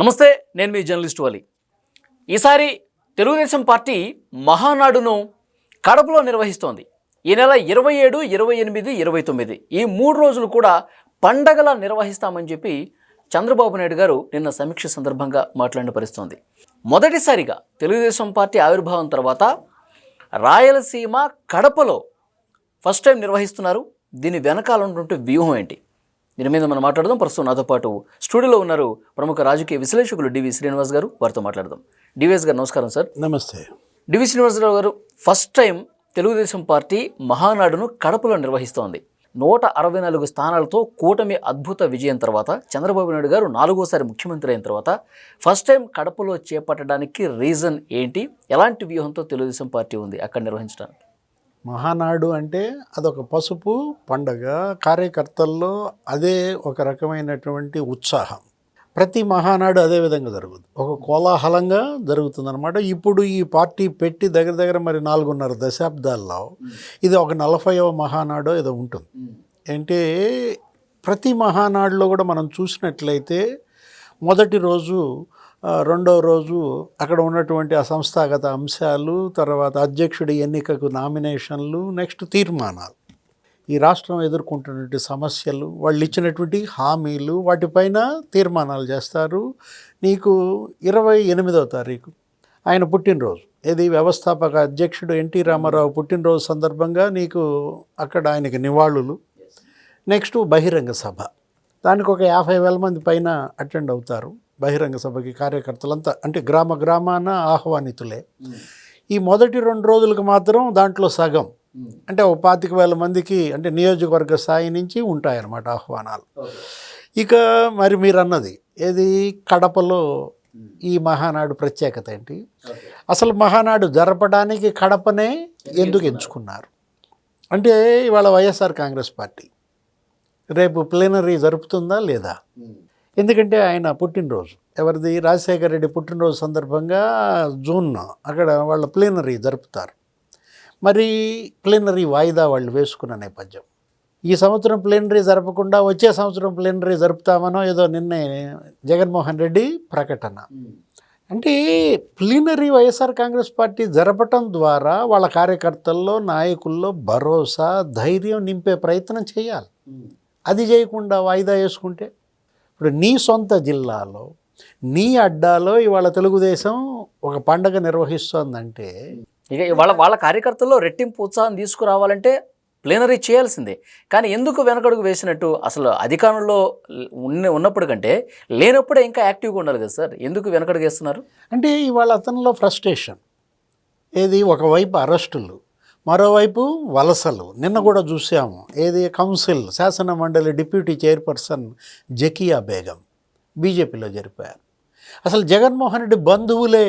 నమస్తే నేను మీ జర్నలిస్ట్ వాలి. ఈసారి తెలుగుదేశం పార్టీ మహానాడును కడపలో నిర్వహిస్తోంది. ఈ నెల ఇరవై ఏడు ఇరవై ఎనిమిది ఇరవై తొమ్మిది. ఈ మూడు రోజులు కూడా పండగలా నిర్వహిస్తామని చెప్పి చంద్రబాబు నాయుడు గారు నిన్న సమీక్ష సందర్భంగా మాట్లాడిన పరిస్థితుంది మొదటిసారిగా తెలుగుదేశం పార్టీ ఆవిర్భావం తర్వాత రాయలసీమ కడపలో ఫస్ట్ టైం నిర్వహిస్తున్నారు. దీని వెనకాల ఉన్నటువంటి వ్యూహం ఏంటి? దీని మీద మనం మాట్లాడదాం. ప్రస్తుతం నాతో పాటు స్టూడియోలో ఉన్నారు ప్రముఖ రాజకీయ విశ్లేషకులు డివి శ్రీనివాస్ గారు. వారితో మాట్లాడదాం. డివిఎస్ గారు నమస్కారం సార్. నమస్తే. డివి శ్రీనివాసరావు గారు ఫస్ట్ టైం తెలుగుదేశం పార్టీ మహానాడును కడపలో నిర్వహిస్తోంది. నూట అరవై నాలుగు స్థానాలతో కూటమి అద్భుత విజయం తర్వాత చంద్రబాబు నాయుడు గారు నాలుగోసారి ముఖ్యమంత్రి అయిన తర్వాత ఫస్ట్ టైం కడపలో చేపట్టడానికి రీజన్ ఏంటి? ఎలాంటి వ్యూహంతో తెలుగుదేశం పార్టీ ఉంది అక్కడ నిర్వహించడానికి? మహానాడు అంటే అదొక పసుపు పండగ. కార్యకర్తల్లో అదే ఒక రకమైనటువంటి ఉత్సాహం. ప్రతి మహానాడు అదే విధంగా జరుగుతుంది ఒక కోలాహలంగా జరుగుతుందన్నమాట. ఇప్పుడు ఈ పార్టీ పెట్టి దగ్గర దగ్గర మరి నాలుగున్నర దశాబ్దాల్లో ఇది ఒక నలభైవ మహానాడు ఏదో ఉంటుంది. అంటే ప్రతి మహానాడులో కూడా మనం చూసినట్లయితే మొదటి రోజు రెండవ రోజు అక్కడ ఉన్నటువంటి ఆ సంస్థాగత అంశాలు తర్వాత అధ్యక్షుడి ఎన్నికకు నామినేషన్లు నెక్స్ట్ తీర్మానాలు. ఈ రాష్ట్రం ఎదుర్కొంటున్నటువంటి సమస్యలు వాళ్ళు ఇచ్చినటువంటి హామీలు వాటిపైన తీర్మానాలు చేస్తారు. నీకు ఇరవై ఎనిమిదవ తారీఖు ఆయన పుట్టినరోజు. ఇది వ్యవస్థాపక అధ్యక్షుడు ఎన్టీ రామారావు పుట్టినరోజు సందర్భంగా నీకు అక్కడ ఆయనకి నివాళులు. నెక్స్ట్ బహిరంగ సభ. దానికి ఒక యాభై వేల మంది పైన అటెండ్ అవుతారు బహిరంగ సభకి కార్యకర్తలంతా. అంటే గ్రామ గ్రామాన ఆహ్వానితులే. ఈ మొదటి రెండు రోజులకు మాత్రం దాంట్లో సగం. అంటే ఒక పాతిక వేల మందికి అంటే నియోజకవర్గ స్థాయి నుంచి ఉంటాయన్నమాట ఆహ్వానాలు. ఇక మరి మీరు అన్నది ఏది? కడపలో ఈ మహానాడు ప్రత్యేకత ఏంటి? అసలు మహానాడు జరపడానికి కడపనే ఎందుకు ఎంచుకున్నారు? అంటే ఇవాళ వైఎస్ఆర్ కాంగ్రెస్ పార్టీ. రేపు ప్లేనరీ జరుపుతుందా లేదా? ఎందుకంటే ఆయన పుట్టినరోజు. ఎవరిది? రాజశేఖర రెడ్డి పుట్టినరోజు సందర్భంగా జూన్ అక్కడ వాళ్ళ ప్లేనరీ జరుపుతారు. మరి ప్లేనరీ వాయిదా వాళ్ళు వేసుకున్న నేపథ్యం. ఈ సంవత్సరం ప్లేనరీ జరపకుండా వచ్చే సంవత్సరం ప్లేనరీ జరుపుతామనో ఏదో నిన్నే జగన్మోహన్ రెడ్డి ప్రకటన. అంటే ప్లీనరీ వైఎస్ఆర్ కాంగ్రెస్ పార్టీ జరపటం ద్వారా వాళ్ళ కార్యకర్తల్లో నాయకుల్లో భరోసా ధైర్యం నింపే ప్రయత్నం చేయాలి. అది చేయకుండా వాయిదా వేసుకుంటే? ఇప్పుడు నీ సొంత జిల్లాలో నీ అడ్డాలో ఇవాళ తెలుగుదేశం ఒక పండగ నిర్వహిస్తోందంటే? ఇక వాళ్ళ వాళ్ళ కార్యకర్తల్లో రెట్టింపు ఉత్సాహం తీసుకురావాలంటే ప్లేనరీ చేయాల్సిందే. కానీ ఎందుకు వెనకడుగు వేసినట్టు అసలు అధికారంలో ఉన్న ఉన్నప్పుడు కంటే లేనప్పుడే ఇంకా యాక్టివ్గా ఉండాలి కదా సార్? ఎందుకు వెనకడుగు వేస్తున్నారు? అంటే ఇవాళ అతనిలో ఫ్రస్ట్రేషన్ ఏది? ఒకవైపు అరెస్టులు. మరోవైపు వలసలు. నిన్న కూడా చూసాము. ఏది? కౌన్సిల్ శాసన మండలి డిప్యూటీ చైర్పర్సన్ జకియా బేగం బీజేపీలో జరిపారు అసలు జగన్మోహన్ రెడ్డి బంధువులే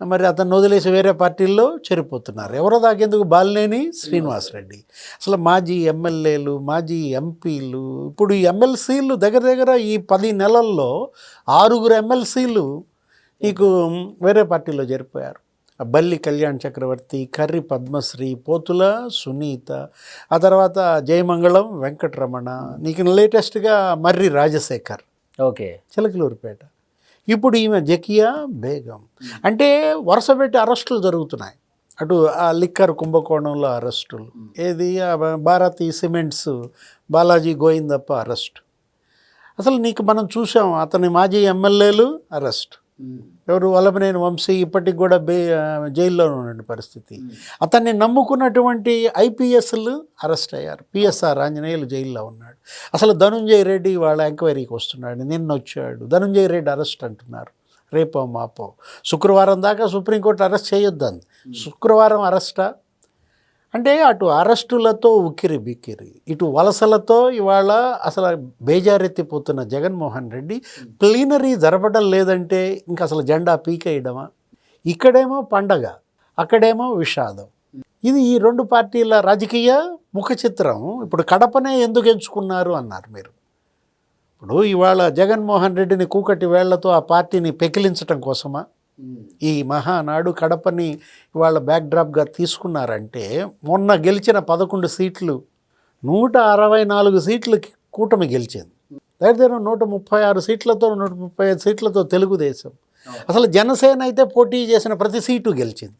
మరి అతను వదిలేసి వేరే పార్టీల్లో చేరిపోతున్నారు. ఎవరో దాకేందుకు బాలినేని శ్రీనివాసరెడ్డి అసలు మాజీ ఎమ్మెల్యేలు మాజీ ఎంపీలు ఇప్పుడు ఈ ఎమ్మెల్సీలు దగ్గర దగ్గర ఈ పది నెలల్లో ఆరుగురు ఎమ్మెల్సీలు నీకు వేరే పార్టీలో చేరిపోయారు. బల్లి కళ్యాణ్ చక్రవర్తి కర్రి పద్మశ్రీ పోతుల సునీత ఆ తర్వాత జయమంగళం వెంకటరమణ నీకు లేటెస్ట్గా మర్రి రాజశేఖర్. ఓకే. చిలకలూరుపేట. ఇప్పుడు ఈమె జకియా బేగం. అంటే వరుస పెట్టి అరెస్టులు జరుగుతున్నాయి. అటు ఆ లిక్కర్ కుంభకోణంలో అరెస్టులు. ఏది? Bharathi Cements Balaji Govindappa arrest. అసలు నీకు మనం చూసాం అతని మాజీ ఎమ్మెల్యేలు అరెస్ట్. ఎవరు వల్లభనేని వంశీ ఇప్పటికి కూడా బే జైల్లో ఉన్న పరిస్థితి. అతన్ని నమ్ముకున్నటువంటి ఐపీఎస్లు అరెస్ట్ అయ్యారు. పిఎస్ఆర్ ఆంజనేయులు జైల్లో ఉన్నాడు. అసలు ధనుంజయ రెడ్డి వాళ్ళ ఎంక్వైరీకి వస్తున్నాడు. నిన్న వచ్చాడు. ధనుంజయ రెడ్డి అరెస్ట్ అంటున్నారు. రేపో మాపో. శుక్రవారం దాకా సుప్రీంకోర్టు అరెస్ట్ చేయొద్దంది. శుక్రవారం అరెస్టా? అంటే అటు అరెస్టులతో ఉక్కిరి బిక్కిరి ఇటు వలసలతో ఇవాళ అసలు బేజారెత్తిపోతున్న జగన్మోహన్ రెడ్డి ప్లీనరీ జరపడం లేదంటే ఇంకా అసలు జెండా పీకేయడమా? ఇక్కడేమో పండగ అక్కడేమో విషాదం. ఇది ఈ రెండు పార్టీల రాజకీయ ముఖ చిత్రం. ఇప్పుడు కడపనే ఎందుకు ఎంచుకున్నారు అన్నారు మీరు. ఇప్పుడు ఇవాళ జగన్మోహన్ రెడ్డిని కూకటి వేళ్ళతో ఆ పార్టీని పెకిలించటం కోసమా? ఈ మహానాడు కడపని ఇవాళ బ్యాక్డ్రాప్గా తీసుకున్నారంటే మొన్న గెలిచిన పదకొండు సీట్లు నూట అరవై నాలుగు సీట్లు కూటమి గెలిచింది. దగ్గర నూట ముప్పై ఆరు సీట్లతో నూట ముప్పై ఐదు సీట్లతో తెలుగుదేశం. అసలు జనసేన అయితే పోటీ చేసిన ప్రతి సీటు గెలిచింది.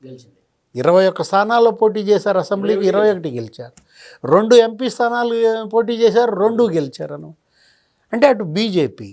ఇరవై ఒక్క స్థానాల్లో పోటీ చేశారు అసెంబ్లీకి ఇరవై ఒకటి గెలిచారు. రెండు ఎంపీ స్థానాలు పోటీ చేశారు రెండు గెలిచారు అన్నమాట అంటే అటు బీజేపీ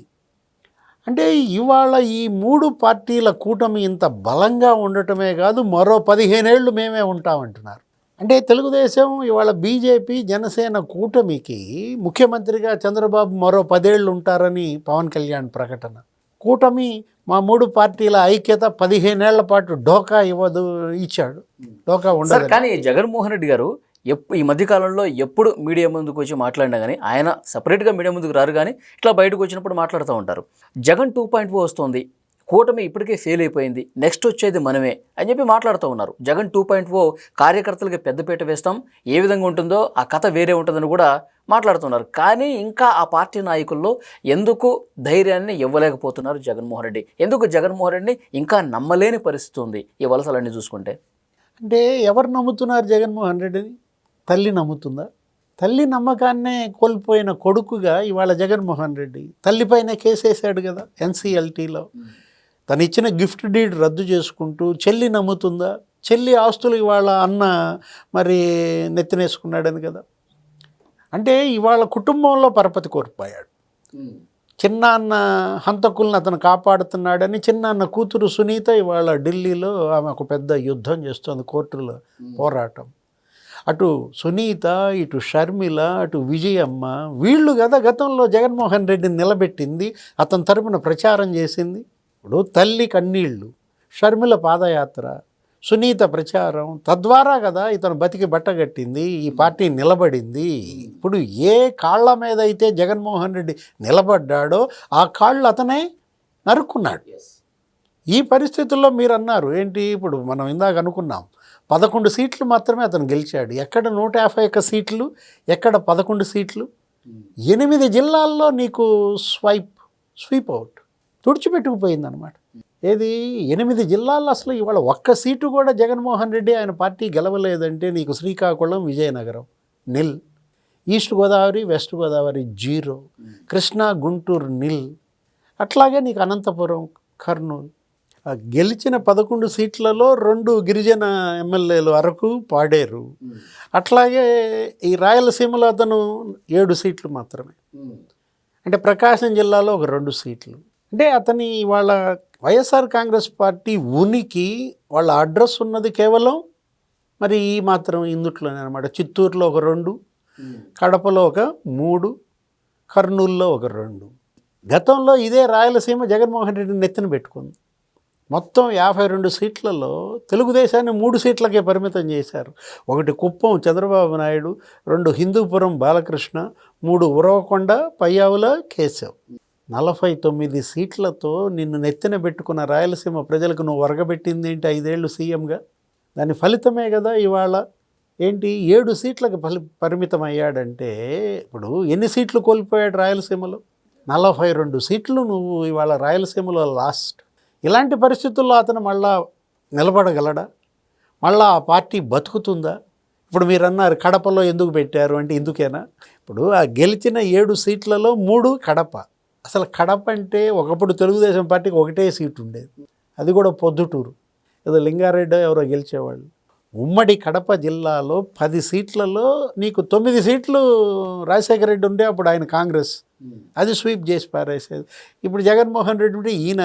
అంటే ఇవాళ ఈ మూడు పార్టీల కూటమి ఇంత బలంగా ఉండటమే కాదు మరో పదిహేనేళ్ళు మేమే ఉంటామంటున్నారు. అంటే తెలుగుదేశం ఇవాళ బీజేపీ జనసేన కూటమికి ముఖ్యమంత్రిగా చంద్రబాబు మరో పదేళ్ళు ఉంటారని పవన్ కళ్యాణ్ ప్రకటన. కూటమి మా మూడు పార్టీల ఐక్యత పదిహేనేళ్ళ పాటు డోకా ఇవ్వదు ఇచ్చాడు. డోకా ఉండదు కానీ జగన్మోహన్ రెడ్డి గారు ఎప్పు ఈ మధ్యకాలంలో ఎప్పుడు మీడియా ముందుకు వచ్చి మాట్లాడినా కానీ ఆయన సపరేట్గా మీడియా ముందుకు రారు కానీ ఇట్లా బయటకు వచ్చినప్పుడు మాట్లాడుతూ ఉంటారు. జగన్ టూ పాయింట్ ఫోర్ వస్తుంది. కూటమి ఇప్పటికే ఫెయిల్ అయిపోయింది. నెక్స్ట్ వచ్చేది మనమే అని చెప్పి మాట్లాడుతూ ఉన్నారు. జగన్ టూ పాయింట్ ఓ కార్యకర్తలకి పెద్దపీట వేస్తాం. ఏ విధంగా ఉంటుందో ఆ కథ వేరే ఉంటుందని కూడా మాట్లాడుతున్నారు. కానీ ఇంకా ఆ పార్టీ నాయకుల్లో ఎందుకు ధైర్యాన్ని ఇవ్వలేకపోతున్నారు జగన్మోహన్ రెడ్డి? ఎందుకు జగన్మోహన్ రెడ్డిని ఇంకా నమ్మలేని పరిస్థితి ఉంది ఈ వలసలన్నీ చూసుకుంటే? అంటే ఎవరు నమ్ముతున్నారు జగన్మోహన్ రెడ్డిని? తల్లి నమ్ముతుందా? తల్లి నమ్మకాన్నే కోల్పోయిన కొడుకుగా ఇవాళ జగన్మోహన్ రెడ్డి తల్లిపైన కేసేసాడు కదా ఎన్సీఎల్టీలో తను ఇచ్చిన గిఫ్ట్ డీడ్ రద్దు చేసుకుంటూ చెల్లి నమ్ముతుందా? చెల్లి ఆస్తులు ఇవాళ అన్న మరి నెత్తినేసుకున్నాడని కదా. అంటే ఇవాళ కుటుంబంలో పరపతి కోల్పోయాడు. చిన్నాన్న హంతకుల్ని అతను కాపాడుతున్నాడని చిన్నాన్న కూతురు సునీత ఇవాళ ఢిల్లీలో ఆమె ఒక పెద్ద యుద్ధం చేస్తుంది కోర్టులో పోరాటం. అటు సునీత ఇటు షర్మిల అటు విజయమ్మ వీళ్ళు కదా గతంలో జగన్మోహన్ రెడ్డిని నిలబెట్టింది అతని తరపున ప్రచారం చేసింది. ఇప్పుడు తల్లి కన్నీళ్ళు షర్మిల పాదయాత్ర సునీత ప్రచారం తద్వారా కదా ఇతను బతికి బట్టగట్టింది ఈ పార్టీ నిలబడింది. ఇప్పుడు ఏ కాళ్ళ మీద అయితే జగన్మోహన్ రెడ్డి నిలబడ్డాడో ఆ కాళ్ళు అతనే నరుక్కున్నాడు. ఈ పరిస్థితుల్లో మీరు అన్నారు ఏంటి ఇప్పుడు మనం ఇందాక అనుకున్నాం పదకొండు సీట్లు మాత్రమే అతను గెలిచాడు. ఎక్కడ నూట యాభై ఒక్క సీట్లు ఎక్కడ పదకొండు సీట్లు? ఎనిమిది జిల్లాల్లో నీకు స్వైప్ స్వీప్ అవుట్ తుడిచిపెట్టుకుపోయిందనమాట ఏది? ఎనిమిది జిల్లాల్లో అసలు ఇవాళ ఒక్క సీటు కూడా జగన్మోహన్ రెడ్డి ఆయన పార్టీ గెలవలేదంటే నీకు Srikakulam Vizianagaram nil. East Godavari West Godavari zero. Krishna Guntur nil. అట్లాగే నీకు అనంతపురం కర్నూలు గెలిచిన పదకొండు సీట్లలో రెండు గిరిజన ఎమ్మెల్యేలు అరకు పాడేరు. అట్లాగే ఈ రాయలసీమలో అతను ఏడు సీట్లు మాత్రమే. అంటే ప్రకాశం జిల్లాలో ఒక రెండు సీట్లు. అంటే అతని వాళ్ళ వైఎస్ఆర్ కాంగ్రెస్ పార్టీ ఉనికి వాళ్ళ అడ్రస్ ఉన్నది కేవలం మరి ఈ మాత్రం ఇందుట్లోనే అనమాట చిత్తూరులో ఒక రెండు కడపలో ఒక మూడు కర్నూలులో ఒక రెండు. గతంలో ఇదే రాయలసీమ జగన్మోహన్ రెడ్డిని నెత్తిన పెట్టుకుంది. మొత్తం యాభై రెండు సీట్లలో తెలుగుదేశాన్ని మూడు సీట్లకే పరిమితం చేశారు. ఒకటి కుప్పం చంద్రబాబు నాయుడు రెండు హిందూపురం బాలకృష్ణ మూడు ఉరవకొండ పయ్యావుల కేశవ్. నలభై తొమ్మిది సీట్లతో నిన్ను నెత్తిన పెట్టుకున్న రాయలసీమ ప్రజలకు నువ్వు వరగబెట్టింది ఏంటి ఐదేళ్ళు సీఎంగా? దాని ఫలితమే కదా ఇవాళ. ఏంటి? ఏడు సీట్లకు ఫలి పరిమితం అయ్యాడంటే ఇప్పుడు ఎన్ని సీట్లు కోల్పోయాడు రాయలసీమలో? నలభై రెండు సీట్లు నువ్వు ఇవాళ రాయలసీమలో లాస్ట్. ఇలాంటి పరిస్థితుల్లో అతను మళ్ళా నిలబడగలడా? మళ్ళా ఆ పార్టీ బతుకుతుందా? ఇప్పుడు మీరు అన్నారు కడపలో ఎందుకు పెట్టారు అంటే ఎందుకేనా ఇప్పుడు ఆ గెలిచిన ఏడు సీట్లలో మూడు కడప. అసలు కడప అంటే ఒకప్పుడు తెలుగుదేశం పార్టీకి ఒకటే సీటు ఉండేది. అది కూడా పొద్దుటూరు. ఏదో లింగారెడ్డి ఎవరో గెలిచేవాళ్ళు. ఉమ్మడి కడప జిల్లాలో పది సీట్లలో నీకు తొమ్మిది సీట్లు రాజశేఖర రెడ్డి ఉండే అప్పుడు ఆయన కాంగ్రెస్. అది స్వీప్ చేసి పారేసేది. ఇప్పుడు జగన్మోహన్ రెడ్డి ఉంటే ఈయన.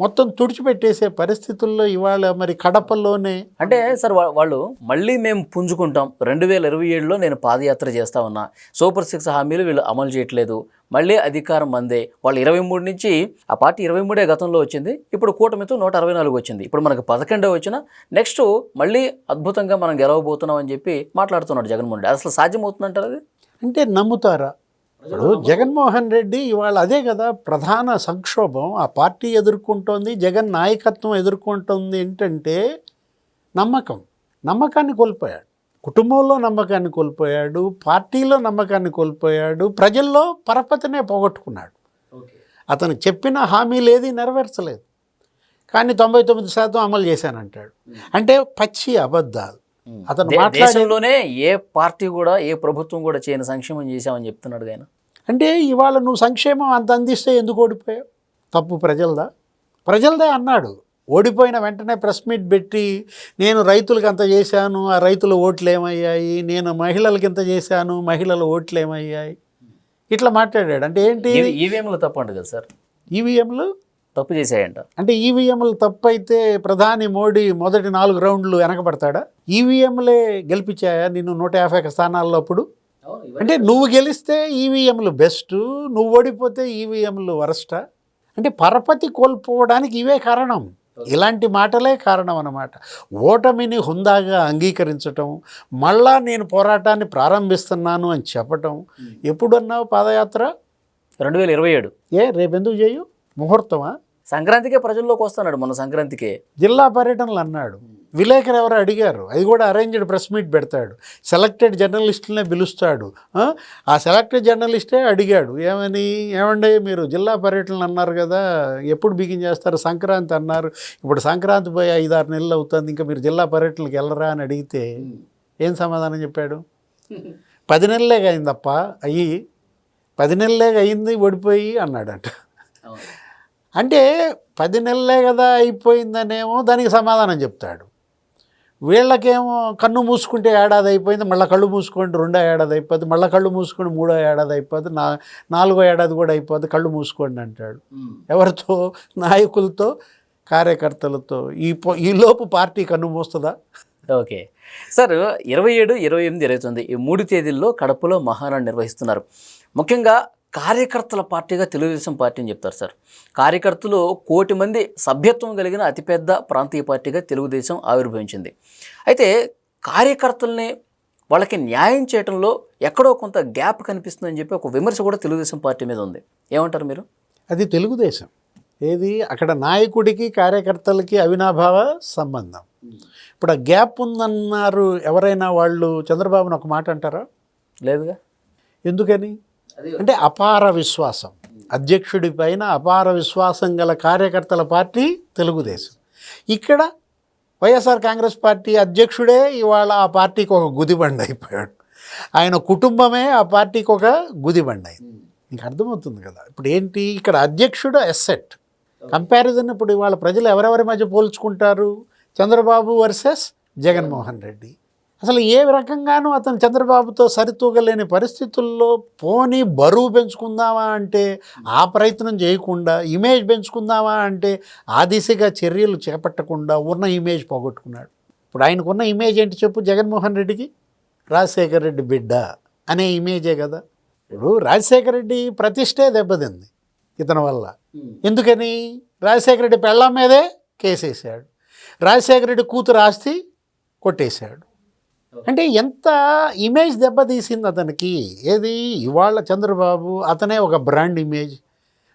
మొత్తం తుడిచిపెట్టేసే పరిస్థితుల్లో ఇవాళ మరి కడపలోనే అంటే సార్ వాళ్ళు మళ్ళీ మేము పుంజుకుంటాం. రెండు వేల ఇరవై ఏడులో నేను పాదయాత్ర చేస్తా ఉన్నా. సూపర్ సిక్స్ హామీలు వీళ్ళు అమలు చేయట్లేదు. మళ్ళీ అధికారం మందే వాళ్ళు ఇరవై మూడు నుంచి ఆ పార్టీ ఇరవై మూడే గతంలో వచ్చింది. ఇప్పుడు కూటమితో నూట అరవై నాలుగు వచ్చింది. ఇప్పుడు మనకు పదకొండో వచ్చిన నెక్స్ట్ మళ్ళీ అద్భుతంగా మనం గెలవబోతున్నాం అని చెప్పి మాట్లాడుతున్నాడు జగన్మోహన్ రెడ్డి. అసలు సాధ్యమవుతుందంటారు అది? అంటే నమ్ముతారా? ఇప్పుడు జగన్మోహన్ రెడ్డి ఇవాళ అదే కదా ప్రధాన సంక్షోభం. ఆ పార్టీ ఎదుర్కొంటోంది జగన్ నాయకత్వం ఎదుర్కొంటోంది ఏంటంటే నమ్మకం. నమ్మకాన్ని కోల్పోయాడు. కుటుంబంలో నమ్మకాన్ని కోల్పోయాడు పార్టీలో నమ్మకాన్ని కోల్పోయాడు ప్రజల్లో పరపతినే పోగొట్టుకున్నాడు. అతను చెప్పిన హామీలు ఏది నెరవేర్చలేదు. కానీ తొంభై తొమ్మిది శాతం అమలు చేశానంటాడు. అంటే పచ్చి అబద్ధాలు. అతను దేశంలోనే ఏ పార్టీ కూడా ఏ ప్రభుత్వం కూడా చేయని సంక్షేమం చేశామని చెప్తున్నాడు ఆయన అంటే ఇవాళ నువ్వు సంక్షేమం అంత అందిస్తే ఎందుకు ఓడిపోయావు తప్పు ప్రజలదా ప్రజలదే అన్నాడు ఓడిపోయిన వెంటనే ప్రెస్ మీట్ పెట్టి నేను రైతులకు అంత చేశాను ఆ రైతుల ఓట్లు ఏమయ్యాయి నేను మహిళలకి ఇంత చేశాను మహిళల ఓట్లు ఏమయ్యాయి ఇట్లా మాట్లాడాడు అంటే ఏంటి ఈవీఎంలు తప్పు అంట కదా సార్ ఈవీఎంలు తప్పు చేసాయంట అంటే ఈవీఎంలు తప్పైతే ప్రధాని మోడీ మొదటి నాలుగు రౌండ్లు వెనకబడతాడా? ఈవీఎంలే గెలిపించాయా నిన్ను నూట యాభై ఒక్క స్థానాల్లో అప్పుడు? అంటే నువ్వు గెలిస్తే ఈవీఎంలు బెస్ట్ నువ్వు ఓడిపోతే ఈవీఎంలు వరస్టా? అంటే పరపతి కోల్పోవడానికి ఇవే కారణం. ఇలాంటి మాటలే కారణం అన్నమాట. ఓటమిని హుందాగా అంగీకరించటం మళ్ళా నేను పోరాటాన్ని ప్రారంభిస్తున్నాను అని చెప్పటం. ఎప్పుడన్నావు పాదయాత్ర? రెండు వేల ఇరవై ఏడు. ఏ రేపెందుకు చేయు? ముహూర్తమా? సంక్రాంతికే ప్రజల్లోకి వస్తున్నాడు మొన్న సంక్రాంతికే. జిల్లా పర్యటనలు అన్నాడు. విలేకరు ఎవరు అడిగారు. అది కూడా అరేంజ్డ్ ప్రెస్ మీట్ పెడతాడు. సెలెక్టెడ్ జర్నలిస్టులనే పిలుస్తాడు. ఆ? ఆ సెలెక్టెడ్ జర్నలిస్టే అడిగాడు. ఏమని? ఏమండి? మీరు జిల్లా పర్యటనలు అన్నారు కదా ఎప్పుడు బిగిన్ చేస్తారు? సంక్రాంతి అన్నారు. ఇప్పుడు సంక్రాంతి పోయి ఐదారు నెలలు అవుతుంది. ఇంకా మీరు జిల్లా పర్యటనలకు వెళ్ళరా? అని అడిగితే ఏం సమాధానం చెప్పాడు? పది నెలలే అయిందప్ప. అయ్యి పది నెలలే అయింది ఓడిపోయి అన్నాడట. అంటే పది నెలలే కదా అయిపోయిందనేమో దానికి సమాధానం చెప్తాడు. వీళ్ళకేమో కన్ను మూసుకుంటే ఏడాది అయిపోయింది మళ్ళీ కళ్ళు మూసుకుంటే రెండో ఏడాది అయిపోద్ది మళ్ళీ కళ్ళు మూసుకొని మూడో ఏడాది అయిపోద్ది నా నాలుగో ఏడాది కూడా అయిపోద్ది కళ్ళు మూసుకోండి అంటాడు. ఎవరితో? నాయకులతో కార్యకర్తలతో. ఈ పో ఈలోపు పార్టీ కన్ను మూస్తుందా? ఓకే. సార్ ఇరవై ఏడు ఇరవై ఎనిమిది ఇరవై తొమ్మిది ఈ మూడు తేదీల్లో కడపలో మహానాడు నిర్వహిస్తున్నారు. ముఖ్యంగా కార్యకర్తల పార్టీగా తెలుగుదేశం పార్టీ అని చెప్తారు సార్. కార్యకర్తలు కోటి మంది సభ్యత్వం కలిగిన అతిపెద్ద ప్రాంతీయ పార్టీగా తెలుగుదేశం ఆవిర్భవించింది. అయితే కార్యకర్తల్ని వాళ్ళకి న్యాయం చేయడంలో ఎక్కడో కొంత గ్యాప్ కనిపిస్తుందని చెప్పి ఒక విమర్శ కూడా తెలుగుదేశం పార్టీ మీద ఉంది. ఏమంటారు మీరు? అది తెలుగుదేశం. ఏది? అక్కడ నాయకుడికి కార్యకర్తలకి అవినాభావ సంబంధం. ఇప్పుడు ఆ గ్యాప్ ఉందన్నారు ఎవరైనా వాళ్ళు చంద్రబాబుని ఒక మాట అంటారా? లేదుగా. ఎందుకని? అంటే అపార విశ్వాసం. అధ్యక్షుడి పైన అపార విశ్వాసం గల కార్యకర్తల పార్టీ తెలుగుదేశం. ఇక్కడ వైఎస్ఆర్ కాంగ్రెస్ పార్టీ అధ్యక్షుడే iవాళ ఆ పార్టీకి ఒక గుదిబండ అయిపోయాడు. ఆయన కుటుంబమే ఆ పార్టీకి ఒక గుదిబండ అయింది. నీకు అర్థమవుతుంది కదా? ఇప్పుడు ఏంటి? ఇక్కడ అధ్యక్షుడు ఎస్సెట్ కంపారిజన్ ఇప్పుడు ఇవాళ ప్రజలు ఎవరెవరి మధ్య పోల్చుకుంటారు? చంద్రబాబు వర్సెస్ జగన్మోహన్ రెడ్డి. అసలు ఏ రకంగానూ అతను చంద్రబాబుతో సరితూగలేని పరిస్థితుల్లో పోనీ బరువు పెంచుకుందామా అంటే ఆ ప్రయత్నం చేయకుండా ఇమేజ్ పెంచుకుందామా అంటే ఆ దిశగా చర్యలు చేపట్టకుండా ఉన్న ఇమేజ్ పోగొట్టుకున్నాడు. ఇప్పుడు ఆయనకున్న ఇమేజ్ ఏంటి చెప్పు జగన్మోహన్ రెడ్డికి? రాజశేఖర్ రెడ్డి బిడ్డ అనే ఇమేజే కదా. ఇప్పుడు రాజశేఖర రెడ్డి ప్రతిష్టే దెబ్బతింది ఇతని వల్ల. ఎందుకని? రాజశేఖర రెడ్డి పెళ్ళాం మీదే కేసేసాడు రాజశేఖర రెడ్డి కూతురు ఆస్తి కొట్టేశాడు. అంటే ఎంత ఇమేజ్ దెబ్బతీసింది అతనికి? ఏది? ఇవాళ చంద్రబాబు అతనే ఒక బ్రాండ్ ఇమేజ్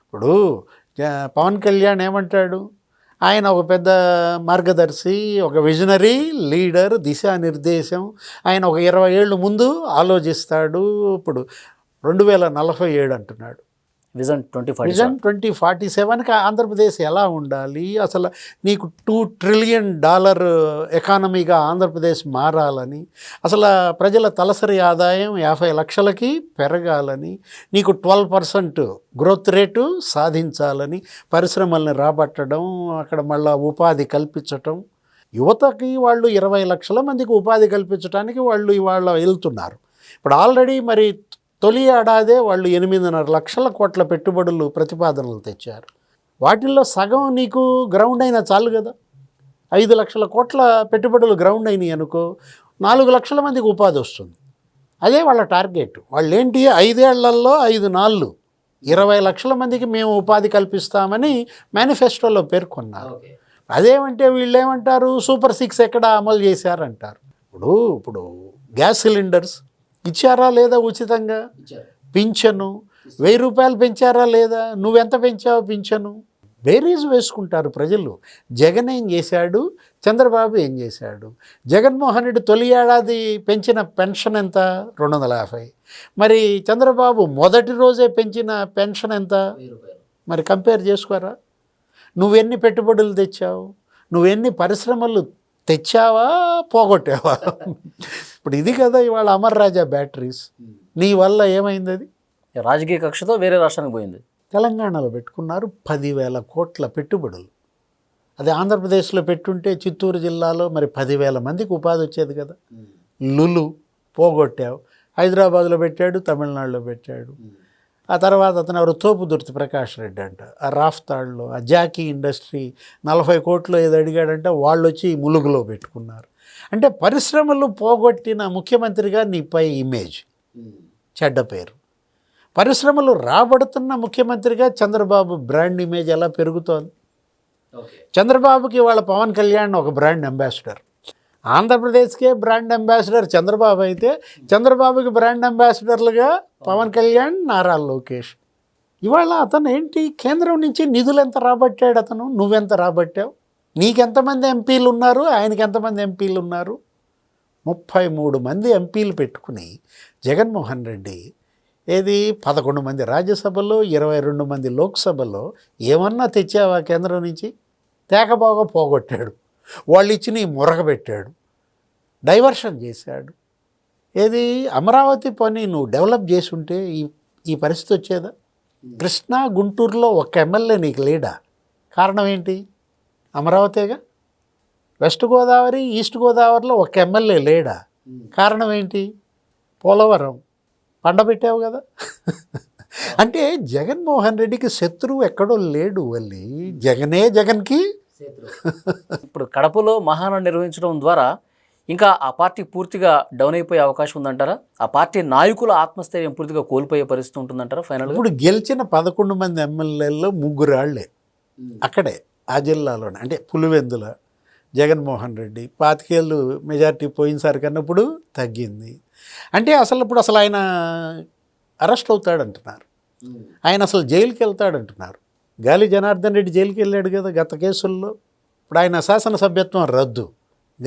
ఇప్పుడు పవన్ కళ్యాణ్ ఏమంటాడు? ఆయన ఒక పెద్ద మార్గదర్శి ఒక విజనరీ లీడర్ దిశానిర్దేశం. ఆయన ఒక ఇరవై ఏళ్ళు ముందు ఆలోచిస్తాడు. ఇప్పుడు రెండు వేల నలభై ఏడు అంటున్నాడు. Vision twenty five vision twenty forty సెవెన్కి ఆంధ్రప్రదేశ్ ఎలా ఉండాలి? అసలు నీకు టూ ట్రిలియన్ డాలర్ ఎకానమీగా ఆంధ్రప్రదేశ్ మారాలని అసలు ప్రజల తలసరి ఆదాయం యాభై లక్షలకి పెరగాలని నీకు ట్వెల్వ్ పర్సెంట్ గ్రోత్ రేటు సాధించాలని పరిశ్రమల్ని రాబట్టడం అక్కడ మళ్ళా ఉపాధి కల్పించటం యువతకి వాళ్ళు ఇరవై లక్షల మందికి ఉపాధి కల్పించడానికి వాళ్ళు ఇవాళ వెళ్తున్నారు. ఇప్పుడు ఆల్రెడీ మరి తొలి ఏడాదే వాళ్ళు ఎనిమిదిన్నర లక్షల కోట్ల పెట్టుబడులు ప్రతిపాదనలు తెచ్చారు. వాటిల్లో సగం నీకు గ్రౌండ్ అయినా చాలు కదా. ఐదు లక్షల కోట్ల పెట్టుబడులు గ్రౌండ్ అయినాయి అనుకో నాలుగు లక్షల మందికి ఉపాధి వస్తుంది. అదే వాళ్ళ టార్గెట్. వాళ్ళు ఏంటి ఐదేళ్ళలో ఐదు నాళ్ళు ఇరవై లక్షల మందికి మేము ఉపాధి కల్పిస్తామని మేనిఫెస్టోలో పేర్కొన్నారు. అదేమంటే వీళ్ళు ఏమంటారు సూపర్ సిక్స్ ఎక్కడ అమలు చేశారంటారు? ఇప్పుడు ఇప్పుడు గ్యాస్ సిలిండర్స్ ఇచ్చారా లేదా ఉచితంగా? పింఛను. వెయ్యి రూపాయలు పెంచారా లేదా? నువ్వెంత పెంచావు పింఛను? బేరీజ్ వేసుకుంటారు ప్రజలు. జగన్ ఏం చేశాడు? చంద్రబాబు ఏం చేశాడు? జగన్మోహన్ రెడ్డి తొలి ఏడాది పెంచిన పెన్షన్ ఎంత? రెండు వందల యాభై. మరి చంద్రబాబు మొదటి రోజే పెంచిన పెన్షన్ ఎంత? మరి కంపేర్ చేసుకోరా? నువ్వెన్ని పెట్టుబడులు తెచ్చావు? నువ్వెన్ని పరిశ్రమలు తెచ్చావా? పోగొట్టావా? ఇప్పుడు ఇది కదా ఇవాళ అమర్ రాజా బ్యాటరీస్. నీ వల్ల ఏమైంది అది? రాజకీయ కక్షతో వేరే రాష్ట్రానికి పోయింది. తెలంగాణలో పెట్టుకున్నారు పదివేల కోట్ల పెట్టుబడులు. అది ఆంధ్రప్రదేశ్లో పెట్టుంటే చిత్తూరు జిల్లాలో మరి పదివేల మందికి ఉపాధి వచ్చేది కదా. లులు పోగొట్టావు. హైదరాబాద్లో పెట్టాడు తమిళనాడులో పెట్టాడు. ఆ తర్వాత అతను ఎవరు? తోపుదుర్తి ప్రకాష్ రెడ్డి అంట. ఆ రాఫ్తాడ్లో ఆ జాకీ ఇండస్ట్రీ నలభై కోట్లు ఏదో అడిగాడంటే వాళ్ళు వచ్చి ములుగులో పెట్టుకున్నారు. అంటే పరిశ్రమలు పోగొట్టిన ముఖ్యమంత్రిగా నీపై ఇమేజ్ చెడ్డ పేరు. పరిశ్రమలు రాబడుతున్న ముఖ్యమంత్రిగా చంద్రబాబు బ్రాండ్ ఇమేజ్ ఎలా పెరుగుతోంది? చంద్రబాబుకి వాళ్ళ పవన్ కళ్యాణ్ ఒక బ్రాండ్ అంబాసిడర్ ఆంధ్రప్రదేశ్కే బ్రాండ్ అంబాసిడర్ చంద్రబాబు అయితే చంద్రబాబుకి బ్రాండ్ అంబాసిడర్లుగా పవన్ కళ్యాణ్ నారా లోకేష్. ఇవాళ అతను ఏంటి? కేంద్రం నుంచి నిధులు ఎంత రాబట్టాడు అతను? నువ్వెంత రాబట్టావు? నీకెంతమంది ఎంపీలు ఉన్నారు? ఆయనకి ఎంతమంది ఎంపీలు ఉన్నారు? ముప్పై మూడు మంది ఎంపీలు పెట్టుకుని జగన్మోహన్ రెడ్డి ఏది? పదకొండు మంది రాజ్యసభలో ఇరవై రెండు మంది లోక్సభలో ఏమన్నా తెచ్చావా కేంద్రం నుంచి? తేకబాగా పోగొట్టాడు. వాళ్ళు ఇచ్చి నీ మురగబెట్టాడు. డైవర్షన్ చేశాడు. ఏది? అమరావతి పని నువ్వు డెవలప్ చేసుంటే ఈ ఈ పరిస్థితి వచ్చేదా? కృష్ణా గుంటూరులో ఒక ఎమ్మెల్యే నీకు లేడా. కారణం ఏంటి? అమరావతిగా? వెస్ట్ గోదావరి ఈస్ట్ గోదావరిలో ఒక్క ఎమ్మెల్యే లేడా? కారణం ఏంటి? పోలవరం. పండబెట్టావు కదా. అంటే జగన్మోహన్ రెడ్డికి శత్రువు ఎక్కడో లేడు వల్లి. జగనే జగన్కి ఇప్పుడు కడపలో మహానాడు నిర్వహించడం ద్వారా ఇంకా ఆ పార్టీ పూర్తిగా డౌన్ అయిపోయే అవకాశం ఉందంటారా? ఆ పార్టీ నాయకుల ఆత్మస్థైర్యం పూర్తిగా కోల్పోయే పరిస్థితి ఉంటుందంటారా? ఫైనల్గా ఇప్పుడు గెలిచిన పదకొండు మంది ఎమ్మెల్యేల్లో ముగ్గురు ఆళ్ళే. అక్కడే. ఆ జిల్లాలోనే అంటే పులివెందుల జగన్మోహన్ రెడ్డి పాతికేళ్ళు మెజార్టీ పోయినసారి కన్నప్పుడు తగ్గింది. అంటే అసలు ఇప్పుడు అసలు ఆయన అరెస్ట్ అవుతాడంటున్నారు. ఆయన అసలు జైలుకి వెళ్తాడంటున్నారు. గాలి జనార్దన్ రెడ్డి జైలుకి వెళ్ళాడు కదా గత కేసుల్లో. ఇప్పుడు ఆయన శాసనసభ్యత్వం రద్దు.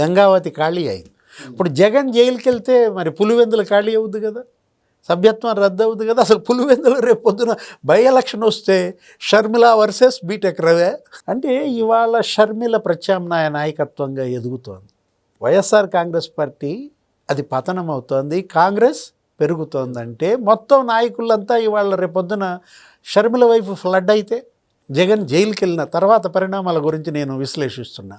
గంగావతి ఖాళీ అయింది. ఇప్పుడు జగన్ జైలుకి వెళ్తే మరి పులివెందుల ఖాళీ అవుద్ది కదా. సభ్యత్వం రద్దు అవుద్ది కదా. అసలు పులివెందులు రేపు పొద్దున బై ఎలక్షన్ వస్తే షర్మిల వర్సెస్ బీటెక్ రవే. అంటే ఇవాళ షర్మిల ప్రత్యామ్నాయ నాయకత్వంగా ఎదుగుతోంది. వైఎస్ఆర్ కాంగ్రెస్ పార్టీ అది పతనం అవుతోంది కాంగ్రెస్ పెరుగుతోందంటే మొత్తం నాయకులంతా ఇవాళ రేపొద్దున షర్మిల వైపు ఫ్లడ్ అయితే జగన్ జైలుకి వెళ్ళిన తర్వాత పరిణామాల గురించి నేను విశ్లేషిస్తున్నా.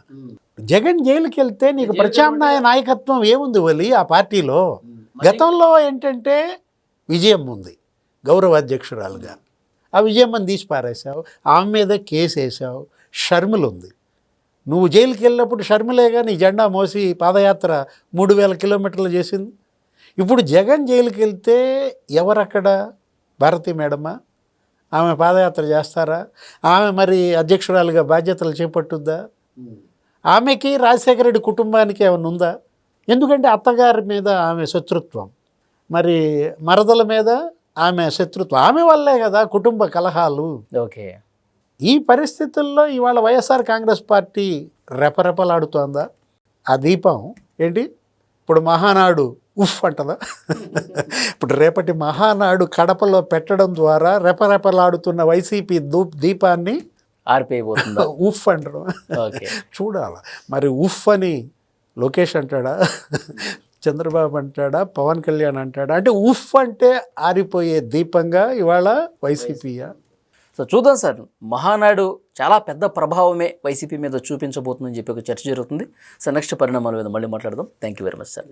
జగన్ జైలుకి వెళ్తే నీకు ప్రత్యామ్నాయ నాయకత్వం ఏముంది వలి ఆ పార్టీలో? గతంలో ఏంటంటే విజయం ఉంది గౌరవాధ్యక్షురాలుగా. ఆ విజయమ్మని తీసి పారేశావు ఆమె మీద కేసు వేసావు షర్మిలు ఉంది. నువ్వు జైలుకి వెళ్ళినప్పుడు షర్మిలేగా నీ జెండా మోసి పాదయాత్ర మూడు వేల కిలోమీటర్లు చేసింది. ఇప్పుడు జగన్ జైలుకి వెళ్తే ఎవరక్కడ? భారతి మేడమా? ఆమె పాదయాత్ర చేస్తారా? ఆమె మరి అధ్యక్షురాలుగా బాధ్యతలు చేపట్టుద్దా? ఆమెకి రాజశేఖర రెడ్డి కుటుంబానికి ఏమైనా ఉందా? ఎందుకంటే అత్తగారి మీద ఆమె శత్రుత్వం. మరి మరదల మీద ఆమె శత్రుత్వం. ఆమె వల్లే కదా కుటుంబ కలహాలు. ఓకే. ఈ పరిస్థితుల్లో ఇవాళ వైఎస్ఆర్ కాంగ్రెస్ పార్టీ రెపరెపలాడుతోందా? ఆ దీపం ఏంటి? ఇప్పుడు మహానాడు ఉఫ్ అంటదా? ఇప్పుడు రేపటి మహానాడు కడపలో పెట్టడం ద్వారా రెపరెపలాడుతున్న వైసీపీ దూ దీపాన్ని ఆరిపోయిపోతుందా ఉఫ్ అంటారు. చూడాల. మరి ఉఫ్ అని లోకేష్ అంటాడా? చంద్రబాబు అంటాడా పవన్ కళ్యాణ్ అంటాడా? అంటే ఉఫ్ అంటే ఆరిపోయే దీపంగా ఇవాళ వైసీపీయా? సో చూద్దాం సార్. మహానాడు చాలా పెద్ద ప్రభావమే వైసీపీ మీద చూపించబోతుందని చెప్పి ఒక చర్చ జరుగుతుంది. సో నెక్స్ట్ పరిణామాల మీద మళ్ళీ మాట్లాడదాం. Thank you very much sir